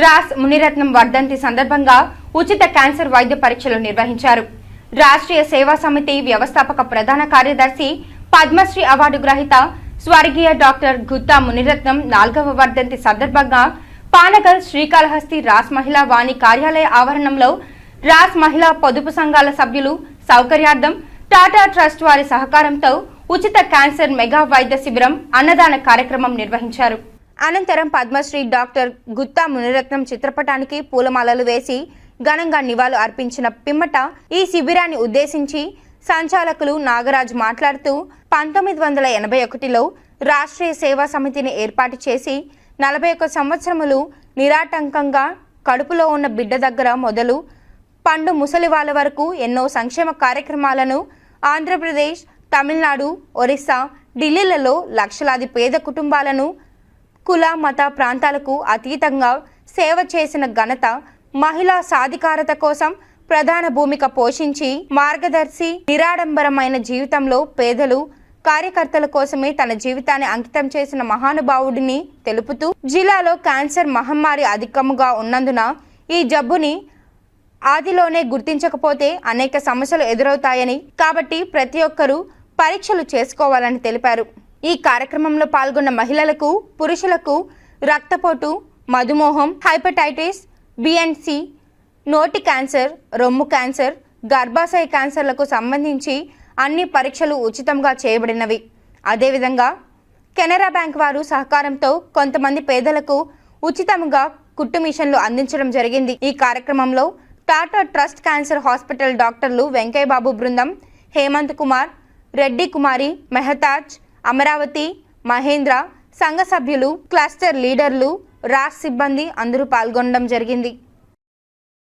Ross Muniratnam వర్ధంతి సందర్భంగా ఉచిత క్యాన్సర్ వైద్య పరీక్షలు నిర్వహించారు. రాష్ట్రీయ సేవా సమితి వ్యవస్థాపక ప్రధాన కార్యదర్శి పద్మశ్రీ అవార్డు గ్రహీత స్వర్గీయ డాక్టర్ గుత్తా మునిరత్నం నాలుగవ వర్ధంతి సందర్భంగా పానగల్ శ్రీకాళహస్తి రాస్ మహిళా వాణి కార్యాలయ ఆవరణంలో రాస్ మహిళా పొదుపు సంఘాల సభ్యులు సౌకర్యార్థం టాటా ట్రస్ట్ వారి సహకారంతో ఉచిత క్యాన్సర్ మెగా వైద్య శిబిరం అన్నదాన కార్యక్రమం నిర్వహించారు. అనంతరం పద్మశ్రీ డాక్టర్ గుత్తా మునిరత్నం చిత్రపటానికి పూలమాలలు వేసి ఘనంగా నివాళులు అర్పించిన పిమ్మట ఈ శిబిరాన్ని ఉద్దేశించి సంచాలకులు నాగరాజ్ మాట్లాడుతూ పంతొమ్మిది వందల ఎనభై ఒకటిలో రాష్ట్రీయ సేవా సమితిని ఏర్పాటు చేసి నలభై ఒక్క సంవత్సరములు నిరాటంకంగా కడుపులో ఉన్న బిడ్డ దగ్గర మొదలు పండు ముసలి వాళ్ళ వరకు ఎన్నో సంక్షేమ కార్యక్రమాలను ఆంధ్రప్రదేశ్ తమిళనాడు ఒరిస్సా ఢిల్లీలలో లక్షలాది పేద కుటుంబాలను కుల మత ప్రాంతాలకు అతీతంగా సేవ చేసిన ఘనత మహిళా సాధికారత కోసం ప్రధాన భూమిక పోషించి మార్గదర్శి నిరాడంబరమైన జీవితంలో పేదలు కార్యకర్తల కోసమే తన జీవితాన్ని అంకితం చేసిన మహానుభావుడిని తెలుపుతూ జిల్లాలో క్యాన్సర్ మహమ్మారి అధికముగా ఉన్నందున ఈ జబ్బుని ఆదిలోనే గుర్తించకపోతే అనేక సమస్యలు ఎదురవుతాయని కాబట్టి ప్రతి ఒక్కరూ పరీక్షలు చేసుకోవాలని తెలిపారు. ఈ కార్యక్రమంలో పాల్గొన్న మహిళలకు పురుషులకు రక్తపోటు మధుమేహం హైపటైటిస్ బిఎన్సి నోటి క్యాన్సర్ రొమ్ము క్యాన్సర్ గర్భాశయ క్యాన్సర్లకు సంబంధించి అన్ని పరీక్షలు ఉచితంగా చేయబడినవి. అదేవిధంగా కెనరా బ్యాంక్ వారు సహకారంతో కొంతమంది పేదలకు ఉచితంగా కుట్టు మిషన్లు అందించడం జరిగింది. ఈ కార్యక్రమంలో టాటా ట్రస్ట్ క్యాన్సర్ హాస్పిటల్ డాక్టర్లు వెంకయ్యబాబు బృందం హేమంత్ కుమార్ రెడ్డి కుమారి మెహతాజ్ అమరావతి మహేంద్ర సంఘ సభ్యులు క్లస్టర్ లీడర్లు రాస్ సిబ్బంది అందరూ పాల్గొనడం జరిగింది.